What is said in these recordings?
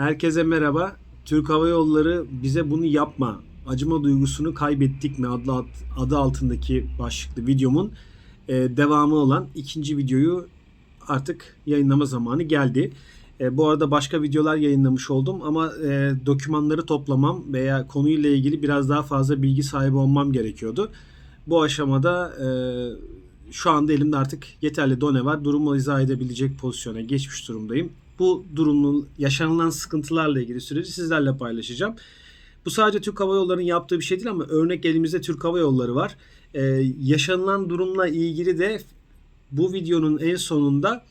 Herkese merhaba. Türk Hava Yolları bize bunu yapma. Acıma duygusunu kaybettik mi adlı ad- adı altındaki başlıklı videomun e, devamı olan ikinci videoyu artık yayınlama zamanı geldi. E, bu arada başka videolar yayınlamış oldum ama e, dokümanları toplamam veya konuyla ilgili biraz daha fazla bilgi sahibi olmam gerekiyordu. Bu aşamada e, şu anda elimde artık yeterli done var. Durumu izah edebilecek pozisyona geçmiş durumdayım. Bu durumun yaşanılan sıkıntılarla ilgili süreci sizlerle paylaşacağım. Bu sadece Türk Hava Yolları'nın yaptığı bir şey değil ama örnek elimizde Türk Hava Yolları var. Ee, yaşanılan durumla ilgili de bu videonun en sonunda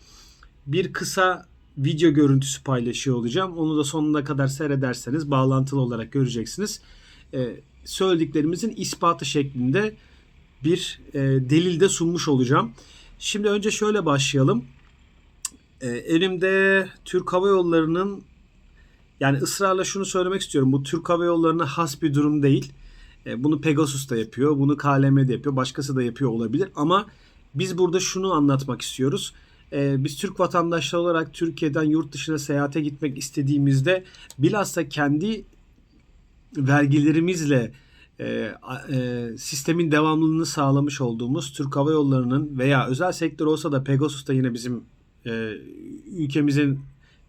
bir kısa video görüntüsü paylaşıyor olacağım. Onu da sonuna kadar seyrederseniz bağlantılı olarak göreceksiniz. Ee, söylediklerimizin ispatı şeklinde bir e, delil de sunmuş olacağım. Şimdi önce şöyle başlayalım. E, elimde Türk Hava Yolları'nın yani ısrarla şunu söylemek istiyorum. Bu Türk Hava Yolları'na has bir durum değil. E, bunu Pegasus da yapıyor, bunu KLM de yapıyor, başkası da yapıyor olabilir. Ama biz burada şunu anlatmak istiyoruz. E, biz Türk vatandaşları olarak Türkiye'den yurt dışına seyahate gitmek istediğimizde bilhassa kendi vergilerimizle e, e, sistemin devamlılığını sağlamış olduğumuz Türk Hava Yolları'nın veya özel sektör olsa da Pegasus da yine bizim e, ülkemizin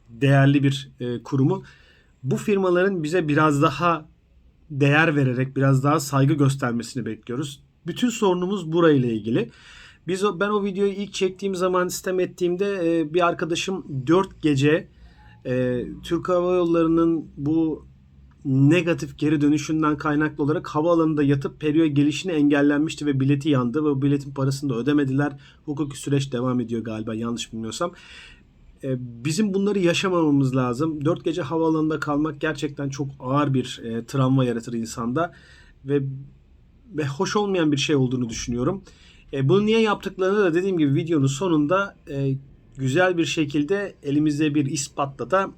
değerli bir e, kurumu. Bu firmaların bize biraz daha değer vererek biraz daha saygı göstermesini bekliyoruz. Bütün sorunumuz burayla ilgili. Biz ben o videoyu ilk çektiğim zaman sistem ettiğimde e, bir arkadaşım 4 gece e, Türk Hava Yolları'nın bu negatif geri dönüşünden kaynaklı olarak havaalanında yatıp periyo gelişini engellenmişti ve bileti yandı ve biletin parasını da ödemediler. Hukuki süreç devam ediyor galiba yanlış bilmiyorsam. E, Bizim bunları yaşamamamız lazım. 4 gece havaalanında kalmak gerçekten çok ağır bir e, travma yaratır insanda ve ve hoş olmayan bir şey olduğunu düşünüyorum. E, bunu niye yaptıklarını da dediğim gibi videonun sonunda e, güzel bir şekilde elimizde bir ispatla da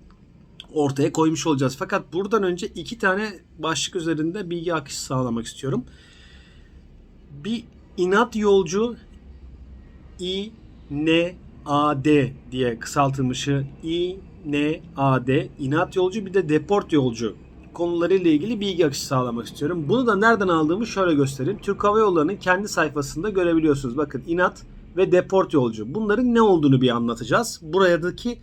ortaya koymuş olacağız. Fakat buradan önce iki tane başlık üzerinde bilgi akışı sağlamak istiyorum. Bir inat yolcu İNAD diye kısaltılmışı İNAD inat yolcu bir de deport yolcu konularıyla ilgili bilgi akışı sağlamak istiyorum. Bunu da nereden aldığımı şöyle göstereyim. Türk Hava Yolları'nın kendi sayfasında görebiliyorsunuz. Bakın inat ve deport yolcu. Bunların ne olduğunu bir anlatacağız. Buradaki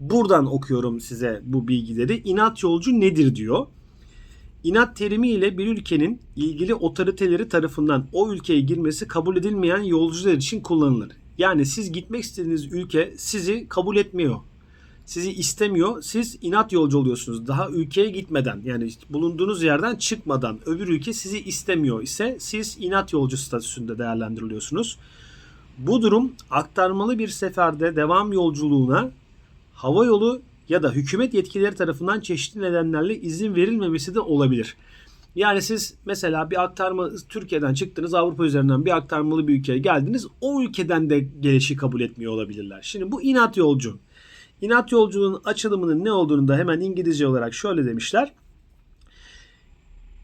buradan okuyorum size bu bilgileri. İnat yolcu nedir diyor. İnat terimi ile bir ülkenin ilgili otoriteleri tarafından o ülkeye girmesi kabul edilmeyen yolcular için kullanılır. Yani siz gitmek istediğiniz ülke sizi kabul etmiyor. Sizi istemiyor. Siz inat yolcu oluyorsunuz. Daha ülkeye gitmeden yani bulunduğunuz yerden çıkmadan öbür ülke sizi istemiyor ise siz inat yolcu statüsünde değerlendiriliyorsunuz. Bu durum aktarmalı bir seferde devam yolculuğuna hava yolu ya da hükümet yetkilileri tarafından çeşitli nedenlerle izin verilmemesi de olabilir. Yani siz mesela bir aktarma Türkiye'den çıktınız Avrupa üzerinden bir aktarmalı bir ülkeye geldiniz. O ülkeden de gelişi kabul etmiyor olabilirler. Şimdi bu inat yolcu. İnat yolculuğun açılımının ne olduğunu da hemen İngilizce olarak şöyle demişler.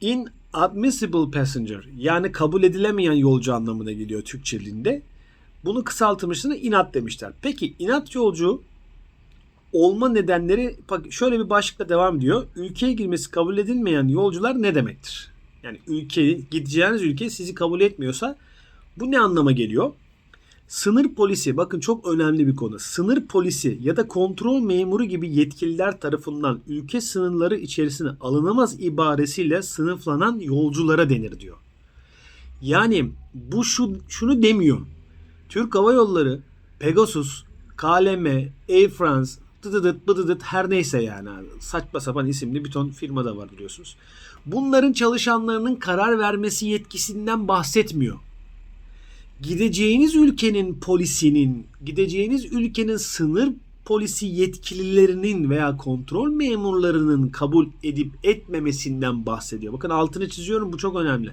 Inadmissible passenger yani kabul edilemeyen yolcu anlamına geliyor Türkçeliğinde. Bunu kısaltılmışını inat demişler. Peki inat yolcu olma nedenleri bak şöyle bir başlıkla devam ediyor. Ülkeye girmesi kabul edilmeyen yolcular ne demektir? Yani ülke gideceğiniz ülke sizi kabul etmiyorsa bu ne anlama geliyor? Sınır polisi bakın çok önemli bir konu. Sınır polisi ya da kontrol memuru gibi yetkililer tarafından ülke sınırları içerisine alınamaz ibaresiyle sınıflanan yolculara denir diyor. Yani bu şu şunu demiyor. Türk Hava Yolları, Pegasus, KLM, Air France, dıdıdıt bıdıdıt her neyse yani abi. saçma sapan isimli bir ton firma da var biliyorsunuz. Bunların çalışanlarının karar vermesi yetkisinden bahsetmiyor. Gideceğiniz ülkenin polisinin, gideceğiniz ülkenin sınır polisi yetkililerinin veya kontrol memurlarının kabul edip etmemesinden bahsediyor. Bakın altını çiziyorum bu çok önemli.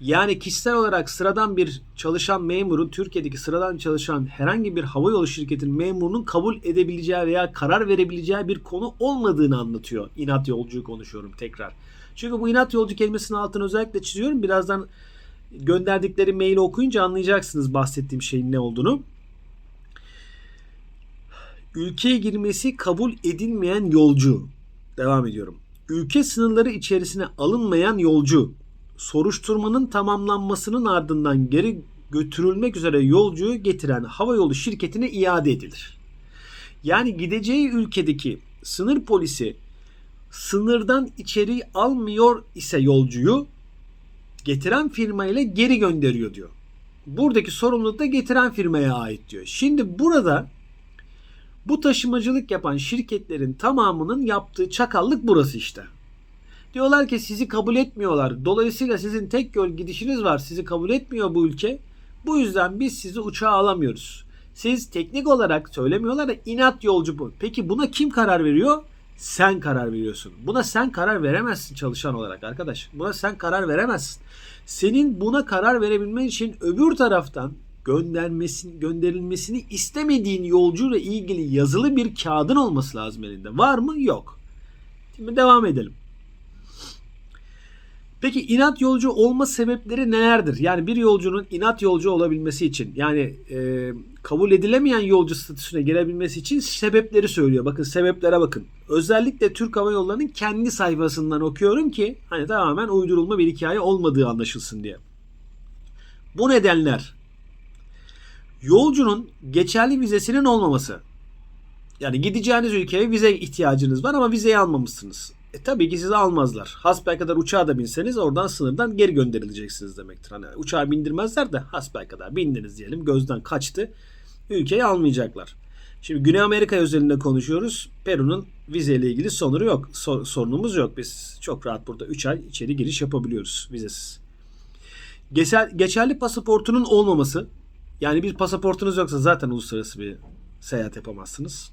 Yani kişisel olarak sıradan bir çalışan memurun Türkiye'deki sıradan çalışan herhangi bir havayolu şirketinin memurunun kabul edebileceği veya karar verebileceği bir konu olmadığını anlatıyor. İnat yolcuyu konuşuyorum tekrar. Çünkü bu inat yolcu kelimesinin altını özellikle çiziyorum. Birazdan gönderdikleri maili okuyunca anlayacaksınız bahsettiğim şeyin ne olduğunu. ülkeye girmesi kabul edilmeyen yolcu. Devam ediyorum. Ülke sınırları içerisine alınmayan yolcu. Soruşturmanın tamamlanmasının ardından geri götürülmek üzere yolcuyu getiren havayolu şirketine iade edilir. Yani gideceği ülkedeki sınır polisi sınırdan içeri almıyor ise yolcuyu getiren firma ile geri gönderiyor diyor. Buradaki sorumluluk da getiren firmaya ait diyor. Şimdi burada bu taşımacılık yapan şirketlerin tamamının yaptığı çakallık burası işte. Diyorlar ki sizi kabul etmiyorlar. Dolayısıyla sizin tek yol gidişiniz var. Sizi kabul etmiyor bu ülke. Bu yüzden biz sizi uçağa alamıyoruz. Siz teknik olarak söylemiyorlar da inat yolcu bu. Peki buna kim karar veriyor? Sen karar veriyorsun. Buna sen karar veremezsin çalışan olarak arkadaş. Buna sen karar veremezsin. Senin buna karar verebilmen için öbür taraftan göndermesini, gönderilmesini istemediğin yolcuyla ilgili yazılı bir kağıdın olması lazım elinde. Var mı? Yok. Şimdi devam edelim. Peki inat yolcu olma sebepleri nelerdir? Yani bir yolcunun inat yolcu olabilmesi için yani e, kabul edilemeyen yolcu statüsüne gelebilmesi için sebepleri söylüyor. Bakın sebeplere bakın. Özellikle Türk Hava Yolları'nın kendi sayfasından okuyorum ki hani tamamen uydurulma bir hikaye olmadığı anlaşılsın diye. Bu nedenler yolcunun geçerli vizesinin olmaması. Yani gideceğiniz ülkeye vize ihtiyacınız var ama vizeyi almamışsınız. E tabii ki sizi almazlar. Hasbelkader uçağa da binseniz oradan sınırdan geri gönderileceksiniz demektir. Hani uçağa bindirmezler de hasbelkader bindiniz diyelim gözden kaçtı. Ülkeyi almayacaklar. Şimdi Güney Amerika özelinde konuşuyoruz. Peru'nun vizeyle ilgili sorunu yok. Sor- sorunumuz yok. Biz çok rahat burada 3 ay içeri giriş yapabiliyoruz vizesiz. Geçer, geçerli pasaportunun olmaması. Yani bir pasaportunuz yoksa zaten uluslararası bir seyahat yapamazsınız.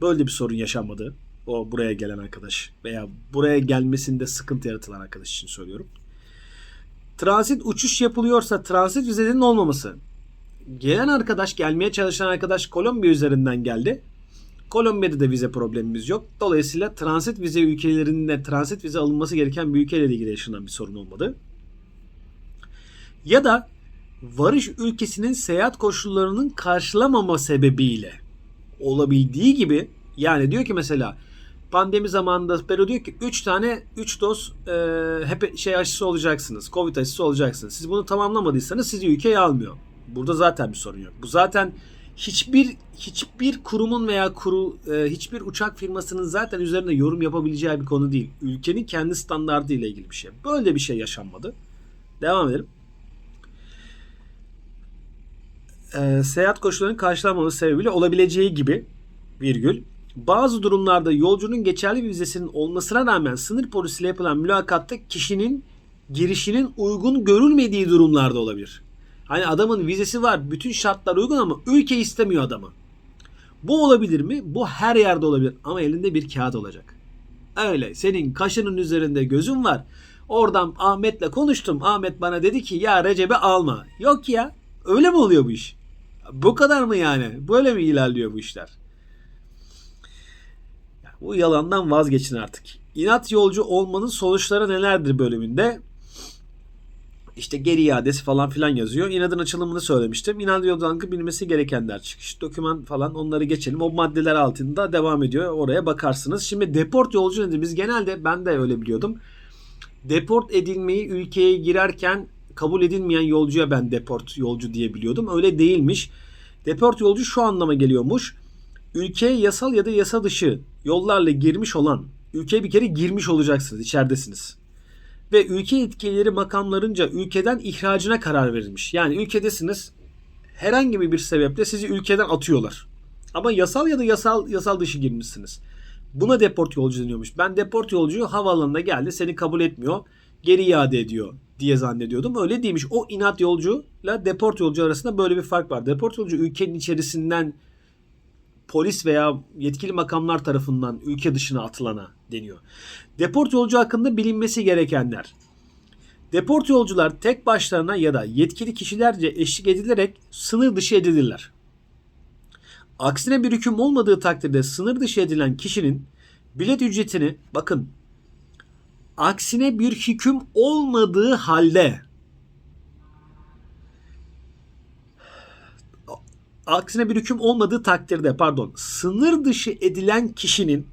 Böyle bir sorun yaşanmadı. O buraya gelen arkadaş veya buraya gelmesinde sıkıntı yaratılan arkadaş için söylüyorum. Transit uçuş yapılıyorsa transit vizenin olmaması. Gelen arkadaş, gelmeye çalışan arkadaş Kolombiya üzerinden geldi. Kolombiya'da da vize problemimiz yok. Dolayısıyla transit vize ülkelerinde transit vize alınması gereken bir ülkeyle ilgili yaşanan bir sorun olmadı. Ya da varış ülkesinin seyahat koşullarının karşılamama sebebiyle olabildiği gibi yani diyor ki mesela pandemi zamanında Peru diyor ki 3 tane 3 doz e, hep şey aşısı olacaksınız. Covid aşısı olacaksınız. Siz bunu tamamlamadıysanız sizi ülkeye almıyor. Burada zaten bir sorun yok. Bu zaten hiçbir hiçbir kurumun veya kuru e, hiçbir uçak firmasının zaten üzerinde yorum yapabileceği bir konu değil. Ülkenin kendi standardı ile ilgili bir şey. Böyle bir şey yaşanmadı. Devam edelim. E, seyahat koşullarının karşılanmaması sebebiyle olabileceği gibi virgül bazı durumlarda yolcunun geçerli bir vizesinin olmasına rağmen sınır polisiyle yapılan mülakatta kişinin girişinin uygun görülmediği durumlarda olabilir. Hani adamın vizesi var, bütün şartlar uygun ama ülke istemiyor adamı. Bu olabilir mi? Bu her yerde olabilir ama elinde bir kağıt olacak. Öyle senin kaşının üzerinde gözün var. Oradan Ahmet'le konuştum. Ahmet bana dedi ki ya Recep'i alma. Yok ya. Öyle mi oluyor bu iş? Bu kadar mı yani? Böyle mi ilerliyor bu işler? Bu yalandan vazgeçin artık. İnat yolcu olmanın sonuçları nelerdir bölümünde? İşte geri iadesi falan filan yazıyor. İnadın açılımını söylemiştim. İnat yolculuklarının bilmesi gerekenler çıkış, doküman falan onları geçelim. O maddeler altında devam ediyor. Oraya bakarsınız. Şimdi deport yolcu nedir? Biz genelde ben de öyle biliyordum. Deport edilmeyi ülkeye girerken kabul edilmeyen yolcuya ben deport yolcu diye biliyordum. Öyle değilmiş. Deport yolcu şu anlama geliyormuş. Ülkeye yasal ya da yasa dışı yollarla girmiş olan ülkeye bir kere girmiş olacaksınız, içeridesiniz. Ve ülke yetkilileri makamlarınca ülkeden ihracına karar verilmiş. Yani ülkedesiniz herhangi bir sebeple sizi ülkeden atıyorlar. Ama yasal ya da yasal yasal dışı girmişsiniz. Buna deport yolcu deniyormuş. Ben deport yolcuyu havaalanına geldi seni kabul etmiyor. Geri iade ediyor diye zannediyordum. Öyle değilmiş. O inat yolcuyla deport yolcu arasında böyle bir fark var. Deport yolcu ülkenin içerisinden polis veya yetkili makamlar tarafından ülke dışına atılana deniyor. Deport yolcu hakkında bilinmesi gerekenler. Deport yolcular tek başlarına ya da yetkili kişilerce eşlik edilerek sınır dışı edilirler. Aksine bir hüküm olmadığı takdirde sınır dışı edilen kişinin bilet ücretini bakın aksine bir hüküm olmadığı halde aksine bir hüküm olmadığı takdirde pardon sınır dışı edilen kişinin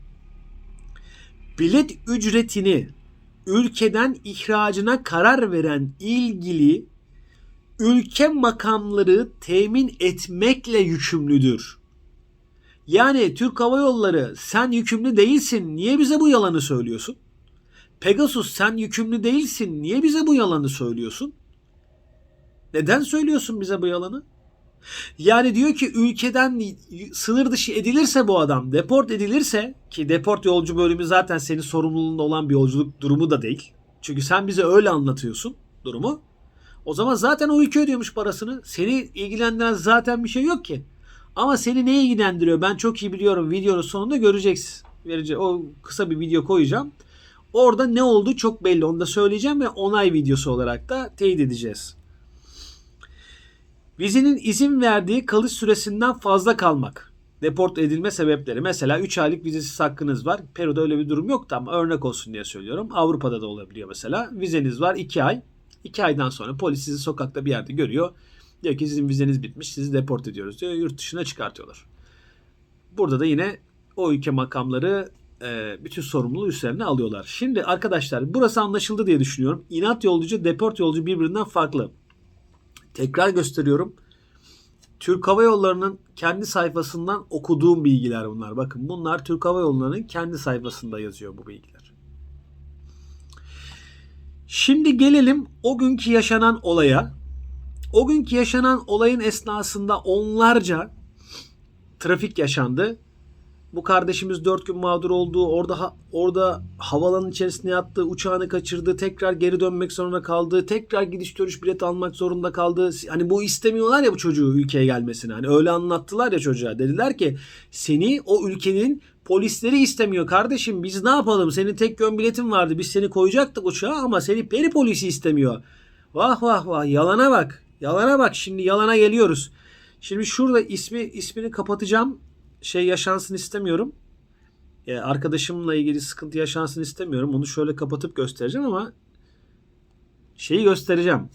bilet ücretini ülkeden ihracına karar veren ilgili ülke makamları temin etmekle yükümlüdür. Yani Türk Hava Yolları sen yükümlü değilsin. Niye bize bu yalanı söylüyorsun? Pegasus sen yükümlü değilsin. Niye bize bu yalanı söylüyorsun? Neden söylüyorsun bize bu yalanı? Yani diyor ki ülkeden sınır dışı edilirse bu adam, deport edilirse ki deport yolcu bölümü zaten senin sorumluluğunda olan bir yolculuk durumu da değil. Çünkü sen bize öyle anlatıyorsun durumu. O zaman zaten o ülke ödüyormuş parasını. Seni ilgilendiren zaten bir şey yok ki. Ama seni ne ilgilendiriyor? Ben çok iyi biliyorum. Videonun sonunda göreceksin. Verici, o kısa bir video koyacağım. Orada ne oldu çok belli. Onu da söyleyeceğim ve onay videosu olarak da teyit edeceğiz. Vizenin izin verdiği kalış süresinden fazla kalmak. Deport edilme sebepleri. Mesela 3 aylık vizesiz hakkınız var. Peru'da öyle bir durum yoktu ama örnek olsun diye söylüyorum. Avrupa'da da olabiliyor mesela. Vizeniz var 2 ay. 2 aydan sonra polis sizi sokakta bir yerde görüyor. Diyor ki sizin vizeniz bitmiş sizi deport ediyoruz diyor. Yurt dışına çıkartıyorlar. Burada da yine o ülke makamları e, bütün sorumluluğu üstlerine alıyorlar. Şimdi arkadaşlar burası anlaşıldı diye düşünüyorum. İnat yolcu, deport yolcu birbirinden farklı. Tekrar gösteriyorum. Türk Hava Yolları'nın kendi sayfasından okuduğum bilgiler bunlar. Bakın bunlar Türk Hava Yolları'nın kendi sayfasında yazıyor bu bilgiler. Şimdi gelelim o günkü yaşanan olaya. O günkü yaşanan olayın esnasında onlarca trafik yaşandı. Bu kardeşimiz 4 gün mağdur oldu. Orada orada havalanın içerisine yattı. Uçağını kaçırdı. Tekrar geri dönmek zorunda kaldı. Tekrar gidiş dönüş bilet almak zorunda kaldı. Hani bu istemiyorlar ya bu çocuğu ülkeye gelmesini. Hani öyle anlattılar ya çocuğa. Dediler ki seni o ülkenin polisleri istemiyor kardeşim. Biz ne yapalım? Senin tek yön biletin vardı. Biz seni koyacaktık uçağa ama seni peri polisi istemiyor. Vah vah vah yalana bak. Yalana bak şimdi yalana geliyoruz. Şimdi şurada ismi ismini kapatacağım. Şey yaşansın istemiyorum. Ee, arkadaşımla ilgili sıkıntı yaşansın istemiyorum. Onu şöyle kapatıp göstereceğim ama şeyi göstereceğim.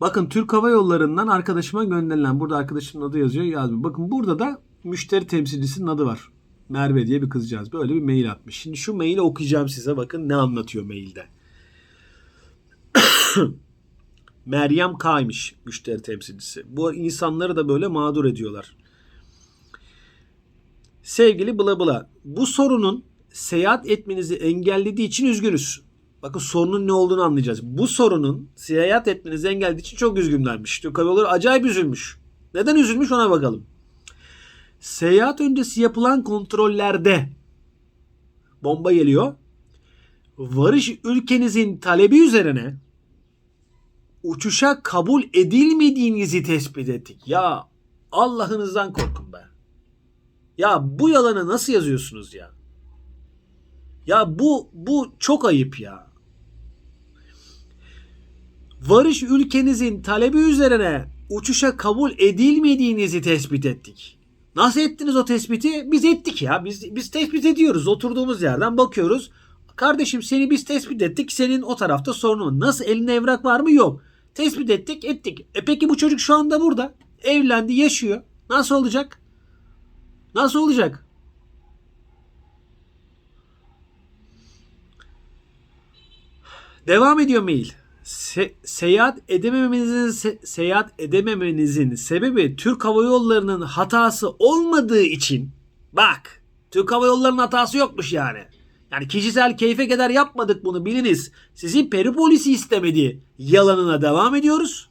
Bakın Türk Hava Yolları'ndan arkadaşıma gönderilen burada arkadaşımın adı yazıyor yazmıyor. Bakın burada da müşteri temsilcisinin adı var. Merve diye bir kızcağız. Böyle bir mail atmış. Şimdi şu maili okuyacağım size. Bakın ne anlatıyor mailde. Meryem K'ymış müşteri temsilcisi. Bu insanları da böyle mağdur ediyorlar. Sevgili bla bla. Bu sorunun seyahat etmenizi engellediği için üzgünüz. Bakın sorunun ne olduğunu anlayacağız. Bu sorunun seyahat etmenizi engellediği için çok üzgünlermiş. Türk Hava acayip üzülmüş. Neden üzülmüş ona bakalım. Seyahat öncesi yapılan kontrollerde bomba geliyor. Varış ülkenizin talebi üzerine uçuşa kabul edilmediğinizi tespit ettik. Ya Allah'ınızdan korkun be. Ya bu yalanı nasıl yazıyorsunuz ya? Ya bu bu çok ayıp ya. Varış ülkenizin talebi üzerine uçuşa kabul edilmediğinizi tespit ettik. Nasıl ettiniz o tespiti? Biz ettik ya. Biz biz tespit ediyoruz. Oturduğumuz yerden bakıyoruz. Kardeşim seni biz tespit ettik. Senin o tarafta sorunun. Nasıl elinde evrak var mı? Yok. Tespit ettik, ettik. E peki bu çocuk şu anda burada. Evlendi, yaşıyor. Nasıl olacak? Nasıl olacak? Devam ediyor mail. Se- seyahat edememenizin se- seyahat edememenizin sebebi Türk Hava Yolları'nın hatası olmadığı için bak Türk Hava Yolları'nın hatası yokmuş yani. Yani kişisel keyfe kadar yapmadık bunu biliniz. Sizin peri polisi istemedi. Yalanına devam ediyoruz.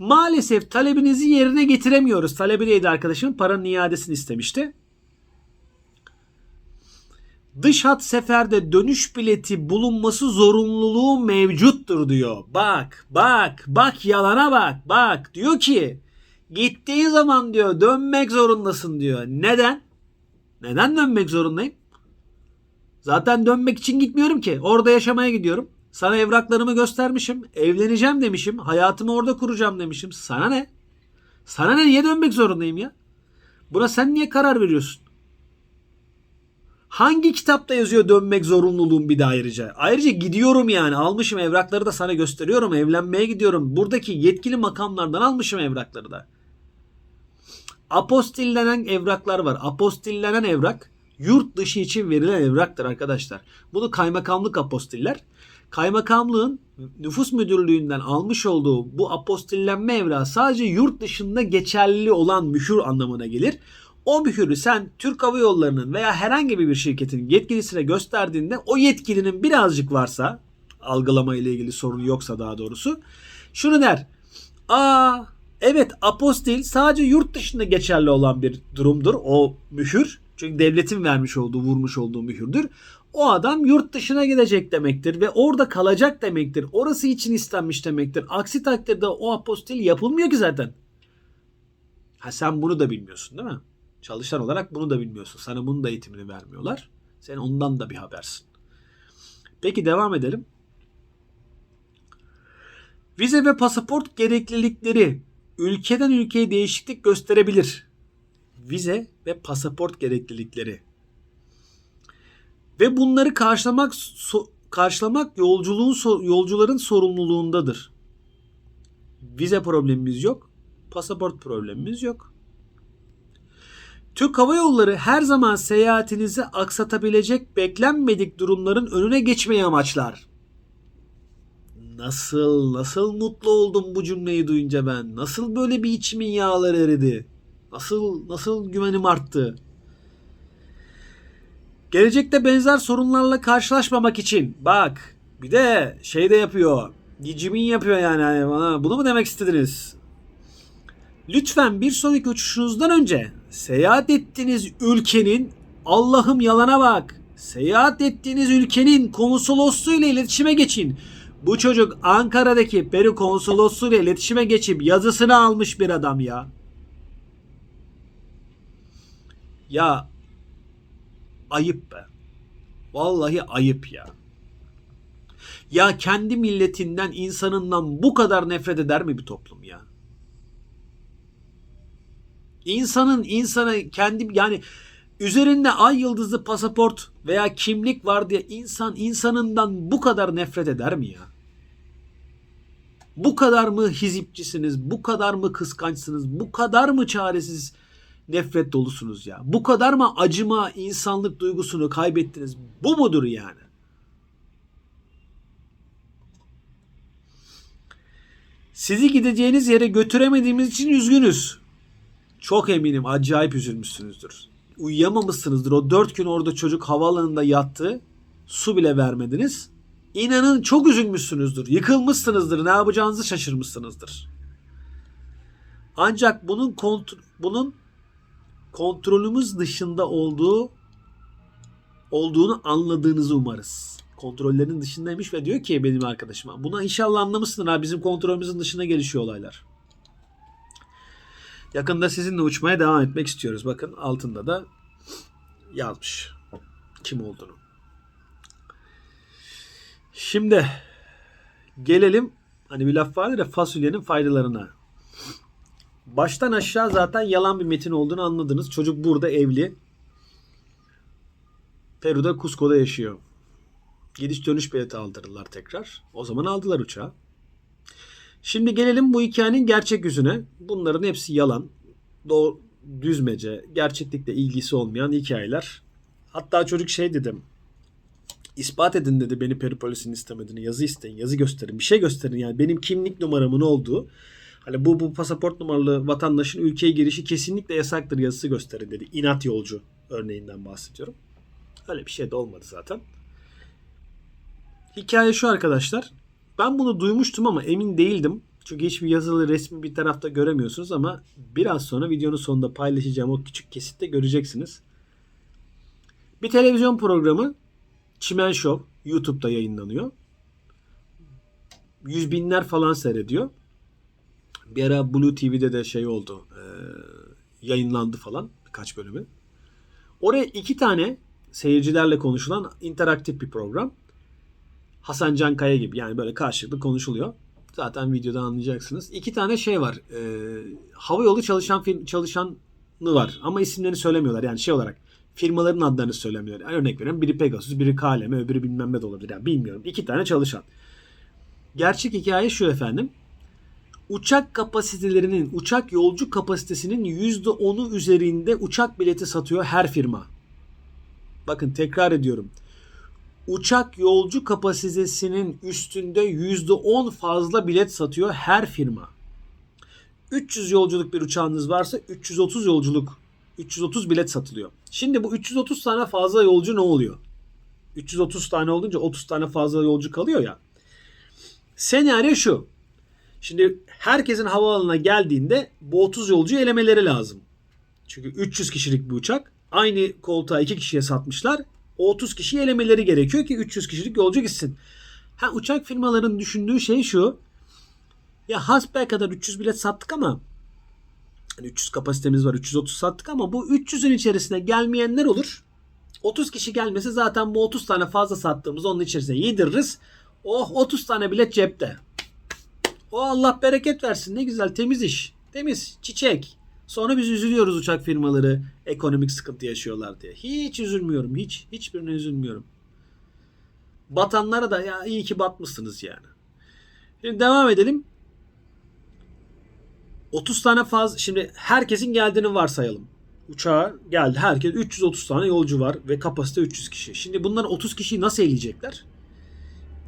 Maalesef talebinizi yerine getiremiyoruz. Talebi neydi arkadaşım? Paranın iadesini istemişti. Dış hat seferde dönüş bileti bulunması zorunluluğu mevcuttur diyor. Bak, bak, bak yalana bak, bak. Diyor ki gittiği zaman diyor dönmek zorundasın diyor. Neden? Neden dönmek zorundayım? Zaten dönmek için gitmiyorum ki. Orada yaşamaya gidiyorum. Sana evraklarımı göstermişim. Evleneceğim demişim. Hayatımı orada kuracağım demişim. Sana ne? Sana ne? Niye dönmek zorundayım ya? Buna sen niye karar veriyorsun? Hangi kitapta yazıyor dönmek zorunluluğum bir de ayrıca? Ayrıca gidiyorum yani almışım evrakları da sana gösteriyorum. Evlenmeye gidiyorum. Buradaki yetkili makamlardan almışım evrakları da. Apostillenen evraklar var. Apostillenen evrak yurt dışı için verilen evraktır arkadaşlar. Bunu kaymakamlık apostiller. Kaymakamlığın nüfus müdürlüğünden almış olduğu bu apostillenme evrağı sadece yurt dışında geçerli olan mühür anlamına gelir. O mühürü sen Türk Hava Yolları'nın veya herhangi bir şirketin yetkilisine gösterdiğinde o yetkilinin birazcık varsa algılama ile ilgili sorunu yoksa daha doğrusu şunu der. Aa evet apostil sadece yurt dışında geçerli olan bir durumdur o mühür. Çünkü devletin vermiş olduğu vurmuş olduğu mühürdür. O adam yurt dışına gidecek demektir ve orada kalacak demektir. Orası için istenmiş demektir. Aksi takdirde o apostil yapılmıyor ki zaten. Ha sen bunu da bilmiyorsun değil mi? Çalışan olarak bunu da bilmiyorsun. Sana bunun da eğitimini vermiyorlar. Sen ondan da bir habersin. Peki devam edelim. Vize ve pasaport gereklilikleri ülkeden ülkeye değişiklik gösterebilir. Vize ve pasaport gereklilikleri. Ve bunları karşılamak so- karşılamak yolculuğun so- yolcuların sorumluluğundadır. Vize problemimiz yok. Pasaport problemimiz yok. Türk Hava Yolları her zaman seyahatinizi aksatabilecek beklenmedik durumların önüne geçmeyi amaçlar. Nasıl, nasıl mutlu oldum bu cümleyi duyunca ben. Nasıl böyle bir içimin yağları eridi. Nasıl, nasıl güvenim arttı. Gelecekte benzer sorunlarla karşılaşmamak için bak bir de şey de yapıyor. Dicimin yapıyor yani hani bana bunu mu demek istediniz? Lütfen bir sonraki uçuşunuzdan önce seyahat ettiğiniz ülkenin Allah'ım yalana bak. Seyahat ettiğiniz ülkenin konsolosluğu ile iletişime geçin. Bu çocuk Ankara'daki Peru konsolosluğu ile iletişime geçip yazısını almış bir adam ya. Ya ayıp be. Vallahi ayıp ya. Ya kendi milletinden, insanından bu kadar nefret eder mi bir toplum ya? İnsanın insana kendi yani üzerinde ay yıldızlı pasaport veya kimlik var diye insan insanından bu kadar nefret eder mi ya? Bu kadar mı hizipçisiniz? Bu kadar mı kıskançsınız? Bu kadar mı çaresiz nefret dolusunuz ya? Bu kadar mı acıma, insanlık duygusunu kaybettiniz? Bu mudur yani? Sizi gideceğiniz yere götüremediğimiz için üzgünüz. Çok eminim acayip üzülmüşsünüzdür. Uyuyamamışsınızdır. O dört gün orada çocuk havaalanında yattı. Su bile vermediniz. İnanın çok üzülmüşsünüzdür. Yıkılmışsınızdır. Ne yapacağınızı şaşırmışsınızdır. Ancak bunun kont bunun kontrolümüz dışında olduğu olduğunu anladığınızı umarız. Kontrollerin dışındaymış ve diyor ki benim arkadaşıma buna inşallah anlamışsın ha bizim kontrolümüzün dışına gelişiyor olaylar. Yakında sizinle uçmaya devam etmek istiyoruz. Bakın altında da yazmış kim olduğunu. Şimdi gelelim hani bir laf vardır ya fasulyenin faydalarına. Baştan aşağı zaten yalan bir metin olduğunu anladınız. Çocuk burada evli. Peru'da Cusco'da yaşıyor. Gidiş dönüş bileti aldırırlar tekrar. O zaman aldılar uçağı. Şimdi gelelim bu hikayenin gerçek yüzüne. Bunların hepsi yalan. Doğru, düzmece, gerçeklikle ilgisi olmayan hikayeler. Hatta çocuk şey dedim. İspat edin dedi beni Peru polisinin istemediğini. Yazı isteyin, yazı gösterin, bir şey gösterin. Yani benim kimlik numaramın olduğu. Hani bu, bu pasaport numaralı vatandaşın ülkeye girişi kesinlikle yasaktır yazısı gösterin dedi. İnat yolcu örneğinden bahsediyorum. Öyle bir şey de olmadı zaten. Hikaye şu arkadaşlar. Ben bunu duymuştum ama emin değildim. Çünkü hiçbir yazılı resmi bir tarafta göremiyorsunuz ama biraz sonra videonun sonunda paylaşacağım o küçük kesitte göreceksiniz. Bir televizyon programı Çimen Show YouTube'da yayınlanıyor. Yüz binler falan seyrediyor. Bir ara Blue TV'de de şey oldu. E, yayınlandı falan birkaç bölümü. Oraya iki tane seyircilerle konuşulan interaktif bir program. Hasan Can Kaya gibi yani böyle karşılıklı konuşuluyor. Zaten videoda anlayacaksınız. İki tane şey var. E, hava yolu çalışan film çalışanı var ama isimlerini söylemiyorlar. Yani şey olarak Firmaların adlarını söylemiyor. Yani örnek veriyorum biri Pegasus, biri KLM, öbürü bilmem ne de olabilir. Yani bilmiyorum. İki tane çalışan. Gerçek hikaye şu efendim. Uçak kapasitelerinin, uçak yolcu kapasitesinin %10'u üzerinde uçak bileti satıyor her firma. Bakın tekrar ediyorum. Uçak yolcu kapasitesinin üstünde %10 fazla bilet satıyor her firma. 300 yolculuk bir uçağınız varsa 330 yolculuk 330 bilet satılıyor. Şimdi bu 330 tane fazla yolcu ne oluyor? 330 tane olunca 30 tane fazla yolcu kalıyor ya. Senaryo şu. Şimdi herkesin havaalanına geldiğinde bu 30 yolcuyu elemeleri lazım. Çünkü 300 kişilik bir uçak. Aynı koltuğa 2 kişiye satmışlar. O 30 kişiyi elemeleri gerekiyor ki 300 kişilik yolcu gitsin. Ha uçak firmalarının düşündüğü şey şu. Ya hasbel kadar 300 bilet sattık ama hani 300 kapasitemiz var 330 sattık ama bu 300'ün içerisine gelmeyenler olur. 30 kişi gelmesi zaten bu 30 tane fazla sattığımız onun içerisine yediririz. Oh 30 tane bilet cepte. O Allah bereket versin ne güzel temiz iş. Temiz çiçek. Sonra biz üzülüyoruz uçak firmaları ekonomik sıkıntı yaşıyorlar diye. Hiç üzülmüyorum. Hiç. Hiçbirine üzülmüyorum. Batanlara da ya iyi ki batmışsınız yani. Şimdi devam edelim. 30 tane fazla şimdi herkesin geldiğini varsayalım. Uçağa geldi. Herkes 330 tane yolcu var ve kapasite 300 kişi. Şimdi bunların 30 kişiyi nasıl eleyecekler?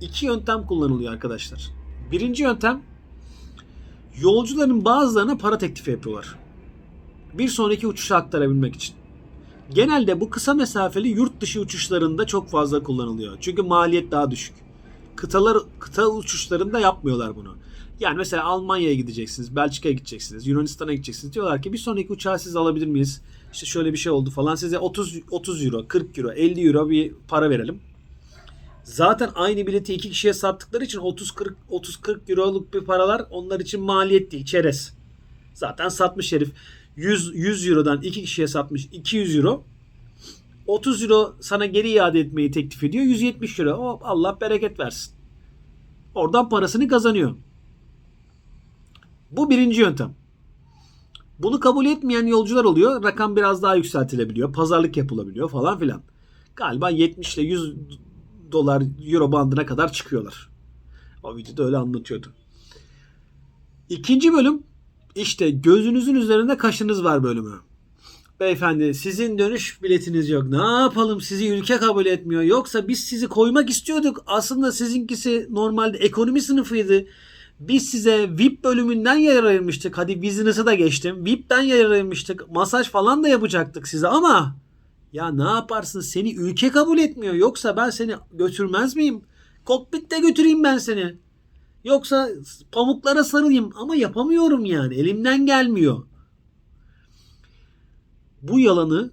İki yöntem kullanılıyor arkadaşlar. Birinci yöntem yolcuların bazılarına para teklifi yapıyorlar. Bir sonraki uçuşa aktarabilmek için. Genelde bu kısa mesafeli yurt dışı uçuşlarında çok fazla kullanılıyor. Çünkü maliyet daha düşük. Kıtalar kıta uçuşlarında yapmıyorlar bunu. Yani mesela Almanya'ya gideceksiniz, Belçika'ya gideceksiniz, Yunanistan'a gideceksiniz. Diyorlar ki bir sonraki uçağı siz alabilir miyiz? İşte şöyle bir şey oldu falan. Size 30 30 euro, 40 euro, 50 euro bir para verelim. Zaten aynı bileti iki kişiye sattıkları için 30-40 30-40 euroluk bir paralar onlar için maliyet değil, çerez. Zaten satmış herif. 100 100 eurodan iki kişiye satmış 200 euro. 30 euro sana geri iade etmeyi teklif ediyor. 170 euro. O Allah bereket versin. Oradan parasını kazanıyor. Bu birinci yöntem. Bunu kabul etmeyen yolcular oluyor. Rakam biraz daha yükseltilebiliyor. Pazarlık yapılabiliyor falan filan. Galiba 70 ile 100 dolar euro bandına kadar çıkıyorlar. O videoda öyle anlatıyordu. İkinci bölüm işte gözünüzün üzerinde kaşınız var bölümü. Beyefendi sizin dönüş biletiniz yok. Ne yapalım sizi ülke kabul etmiyor. Yoksa biz sizi koymak istiyorduk. Aslında sizinkisi normalde ekonomi sınıfıydı. Biz size VIP bölümünden yer ayırmıştık. Hadi business'ı da geçtim. VIP'ten yer ayırmıştık. Masaj falan da yapacaktık size ama ya ne yaparsın seni ülke kabul etmiyor. Yoksa ben seni götürmez miyim? Kokpitte götüreyim ben seni. Yoksa pamuklara sarılayım ama yapamıyorum yani. Elimden gelmiyor. Bu yalanı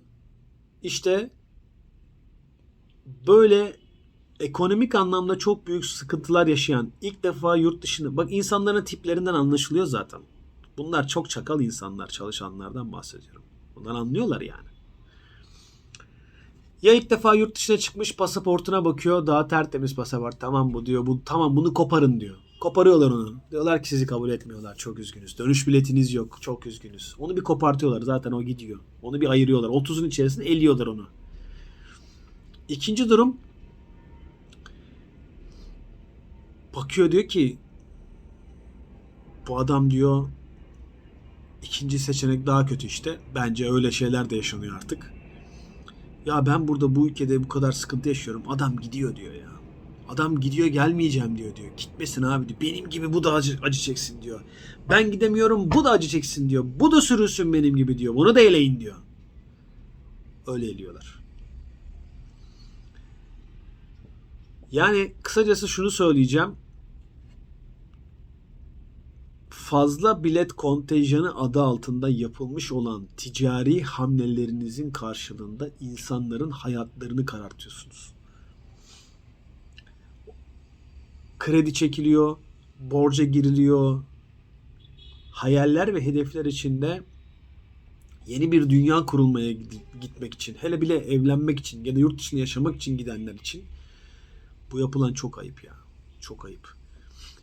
işte böyle ekonomik anlamda çok büyük sıkıntılar yaşayan ilk defa yurt dışında bak insanların tiplerinden anlaşılıyor zaten. Bunlar çok çakal insanlar çalışanlardan bahsediyorum. Bundan anlıyorlar yani. Ya ilk defa yurt dışına çıkmış pasaportuna bakıyor daha tertemiz pasaport tamam bu diyor bu tamam bunu koparın diyor. Koparıyorlar onu. Diyorlar ki sizi kabul etmiyorlar. Çok üzgünüz. Dönüş biletiniz yok. Çok üzgünüz. Onu bir kopartıyorlar. Zaten o gidiyor. Onu bir ayırıyorlar. 30'un içerisinde eliyorlar onu. İkinci durum bakıyor diyor ki bu adam diyor ikinci seçenek daha kötü işte. Bence öyle şeyler de yaşanıyor artık. Ya ben burada bu ülkede bu kadar sıkıntı yaşıyorum. Adam gidiyor diyor ya. Adam gidiyor gelmeyeceğim diyor diyor. Gitmesin abi diyor. Benim gibi bu da acı, acı çeksin diyor. Ben gidemiyorum bu da acı çeksin diyor. Bu da sürünsün benim gibi diyor. Bunu da eleyin diyor. Öyle eliyorlar. Yani kısacası şunu söyleyeceğim. Fazla bilet kontenjanı adı altında yapılmış olan ticari hamlelerinizin karşılığında insanların hayatlarını karartıyorsunuz. kredi çekiliyor, borca giriliyor. Hayaller ve hedefler içinde yeni bir dünya kurulmaya gitmek için, hele bile evlenmek için ya da yurt dışında yaşamak için gidenler için bu yapılan çok ayıp ya. Çok ayıp.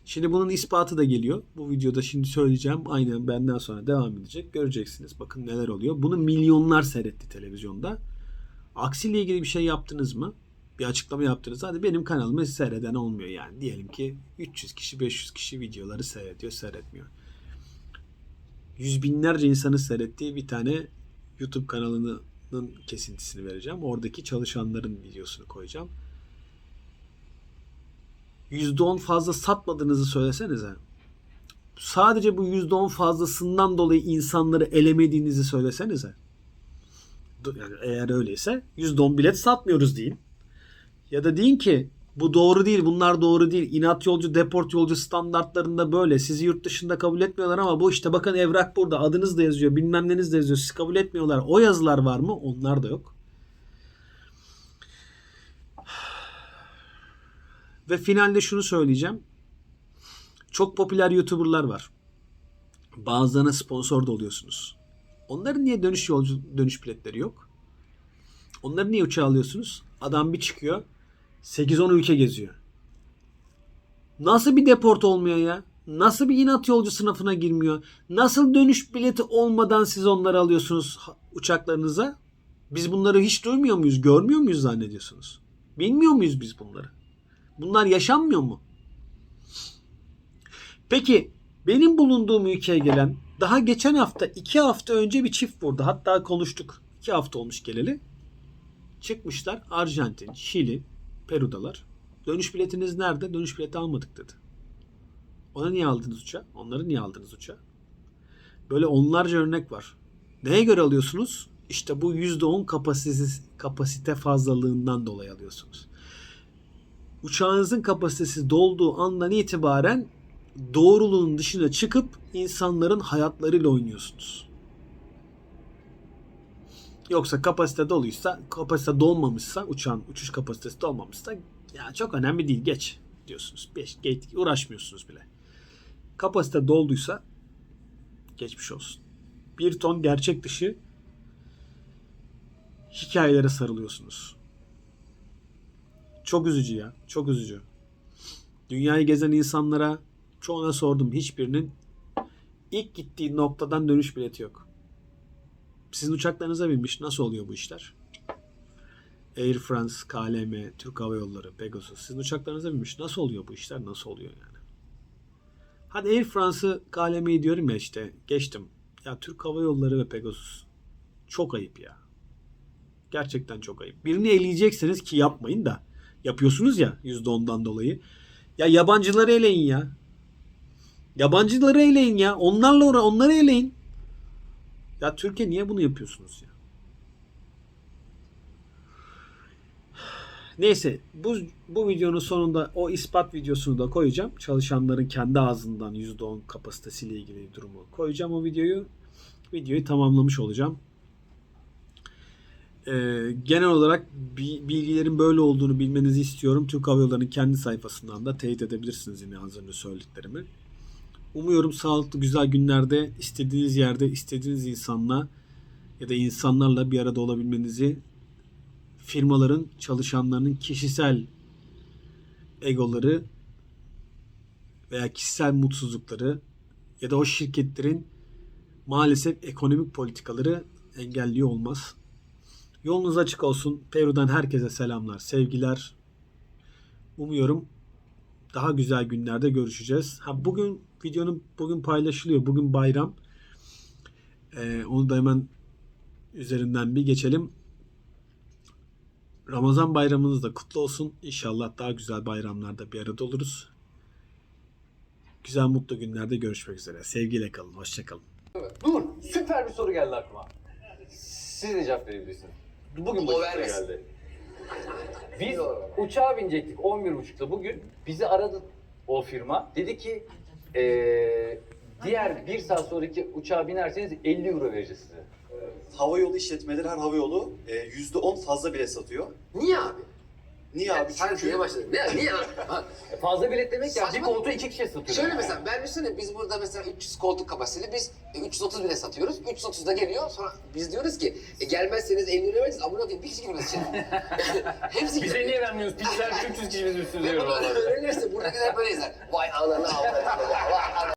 Şimdi bunun ispatı da geliyor. Bu videoda şimdi söyleyeceğim. Aynen benden sonra devam edecek. Göreceksiniz. Bakın neler oluyor. Bunu milyonlar seyretti televizyonda. Aksiyle ilgili bir şey yaptınız mı? Bir açıklama yaptınız. Hadi benim kanalımı seyreden olmuyor yani. Diyelim ki 300 kişi 500 kişi videoları seyrediyor seyretmiyor. Yüz binlerce insanı seyrettiği bir tane YouTube kanalının kesintisini vereceğim. Oradaki çalışanların videosunu koyacağım. %10 fazla satmadığınızı söylesenize. Sadece bu %10 fazlasından dolayı insanları elemediğinizi söylesenize. Yani eğer öyleyse %10 bilet satmıyoruz deyin. Ya da deyin ki bu doğru değil, bunlar doğru değil. İnat yolcu, deport yolcu standartlarında böyle. Sizi yurt dışında kabul etmiyorlar ama bu işte bakın evrak burada. Adınız da yazıyor, bilmem neniz de yazıyor. Sizi kabul etmiyorlar. O yazılar var mı? Onlar da yok. Ve finalde şunu söyleyeceğim. Çok popüler YouTuber'lar var. Bazılarına sponsor da oluyorsunuz. Onların niye dönüş yolcu dönüş biletleri yok? Onları niye uçağa alıyorsunuz? Adam bir çıkıyor. 8-10 ülke geziyor. Nasıl bir deport olmuyor ya? Nasıl bir inat yolcu sınıfına girmiyor? Nasıl dönüş bileti olmadan siz onları alıyorsunuz uçaklarınıza? Biz bunları hiç duymuyor muyuz? Görmüyor muyuz zannediyorsunuz? Bilmiyor muyuz biz bunları? Bunlar yaşanmıyor mu? Peki benim bulunduğum ülkeye gelen daha geçen hafta iki hafta önce bir çift vurdu. Hatta konuştuk. iki hafta olmuş geleli. Çıkmışlar Arjantin, Şili, Peru'dalar. Dönüş biletiniz nerede? Dönüş bileti almadık dedi. Ona niye aldınız uçağı? Onları niye aldınız uçağı? Böyle onlarca örnek var. Neye göre alıyorsunuz? İşte bu %10 kapasite, kapasite fazlalığından dolayı alıyorsunuz. Uçağınızın kapasitesi dolduğu andan itibaren doğruluğun dışına çıkıp insanların hayatlarıyla oynuyorsunuz. Yoksa kapasite doluysa, kapasite dolmamışsa, uçağın uçuş kapasitesi dolmamışsa ya çok önemli değil geç diyorsunuz. Beş, geç, uğraşmıyorsunuz bile. Kapasite dolduysa geçmiş olsun. Bir ton gerçek dışı hikayelere sarılıyorsunuz. Çok üzücü ya. Çok üzücü. Dünyayı gezen insanlara çoğuna sordum. Hiçbirinin ilk gittiği noktadan dönüş bileti yok. Sizin uçaklarınıza binmiş. Nasıl oluyor bu işler? Air France, KLM, Türk Hava Yolları, Pegasus. Sizin uçaklarınıza binmiş. Nasıl oluyor bu işler? Nasıl oluyor yani? Hadi Air France'ı, KLM'yi diyorum ya işte. Geçtim. Ya Türk Hava Yolları ve Pegasus. Çok ayıp ya. Gerçekten çok ayıp. Birini eleyecekseniz ki yapmayın da. Yapıyorsunuz ya %10'dan dolayı. Ya yabancıları eleyin ya. Yabancıları eleyin ya. Onlarla uğra onları eleyin. Ya Türkiye niye bunu yapıyorsunuz ya? Neyse bu bu videonun sonunda o ispat videosunu da koyacağım. Çalışanların kendi ağzından %10 kapasitesiyle ilgili durumu koyacağım o videoyu. Videoyu tamamlamış olacağım. Ee, genel olarak bi- bilgilerin böyle olduğunu bilmenizi istiyorum. Türk Hava Yolları'nın kendi sayfasından da teyit edebilirsiniz yine az önce söylediklerimi. Umuyorum sağlıklı güzel günlerde istediğiniz yerde istediğiniz insanla ya da insanlarla bir arada olabilmenizi firmaların çalışanlarının kişisel egoları veya kişisel mutsuzlukları ya da o şirketlerin maalesef ekonomik politikaları engelliyor olmaz. Yolunuz açık olsun. Peru'dan herkese selamlar, sevgiler. Umuyorum daha güzel günlerde görüşeceğiz. Ha bugün videonun bugün paylaşılıyor. Bugün bayram. Ee, onu da hemen üzerinden bir geçelim. Ramazan bayramınız da kutlu olsun. İnşallah daha güzel bayramlarda bir arada oluruz. Güzel mutlu günlerde görüşmek üzere. Sevgiyle kalın. Hoşçakalın. Dur, süper bir soru geldi aklıma. Siz de cevap verebilirsiniz. Bugün başıma vermesin. geldi. Biz uçağa binecektik 11.30'da bugün. Bizi aradı o firma. Dedi ki eee, diğer bir saat sonraki uçağa binerseniz 50 euro vereceğiz size. Havayolu işletmeleri her havayolu e, %10 fazla bile satıyor. Niye abi? Niye abi? Sen Çünkü şeye başladın. Ne, niye abi? Ha, E, fazla bilet demek ya bir Saçma. koltuğu iki kişiye satıyor. Şöyle mesela ben düşünsene biz burada mesela 300 koltuk kapasiteli biz 330 bile satıyoruz. 330 da geliyor sonra biz diyoruz ki e, gelmezseniz 50 lira vereceğiz. Amına koyayım bir kişi girmez içeri. Hepsi Bize niye vermiyoruz? Piçler 300 kişi bizim üstünde Ve bunu yiyor. öğrenirse buradakiler böyle izler. Vay ananı avradım. Vay ananı